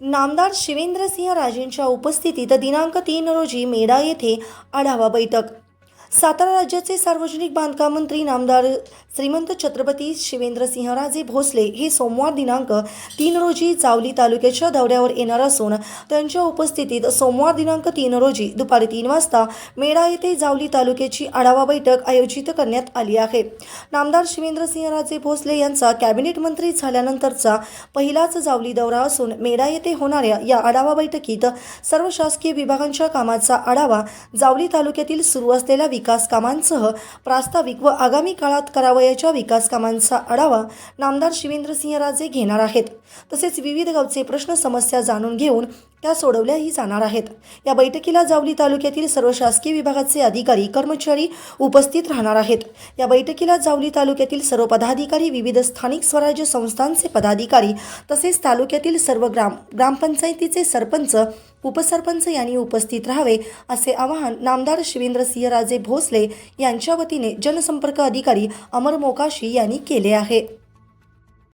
नामदार शिवेंद्रसिंह राजेंच्या उपस्थितीत दिनांक तीन रोजी मेढा येथे आढावा बैठक. सातारा राज्याचे सार्वजनिक बांधकाम मंत्री नामदार श्रीमंत छत्रपती शिवेंद्रसिंहराजे भोसले हे सोमवार दिनांक तीन रोजी जावली तालुक्याच्या दौऱ्यावर येणार असून त्यांच्या उपस्थितीत सोमवार दिनांक तीन रोजी दुपारी तीन वाजता मेढा येथे जावली तालुक्याची आढावा बैठक आयोजित करण्यात आली आहे. नामदार शिवेंद्रसिंहराजे भोसले यांचा कॅबिनेट मंत्री झाल्यानंतरचा पहिलाच जावली दौरा असून मेढा येथे होणाऱ्या या आढावा बैठकीत सर्व शासकीय विभागांच्या कामाचा आढावा जावली तालुक्यातील सुरू असलेल्या विकास कामांसह प्रास्ताविक व आगामी काळात करावयाच्या विकास कामांचा आढावा नामदार शिवेंद्रसिंहराजे घेणार आहेत. तसेच विविध गावचे प्रश्न समस्या जाणून घेऊन त्या सोडवल्याही जाणार आहेत. या बैठकीला जावली तालुक्यातील सर्व शासकीय विभागाचे अधिकारी कर्मचारी उपस्थित राहणार आहेत. या बैठकीला जावली तालुक्यातील सर्व पदाधिकारी विविध स्थानिक स्वराज्य संस्थांचे पदाधिकारी तसेच तालुक्यातील सर्व ग्राम ग्रामपंचायतीचे सरपंच उपसरपंच यांनी उपस्थित राहावे असे आवाहन नामदार शिवेंद्रसिंहराजे भोसले यांच्या वतीने जनसंपर्क अधिकारी अमर मोकाशी यांनी केले आहे.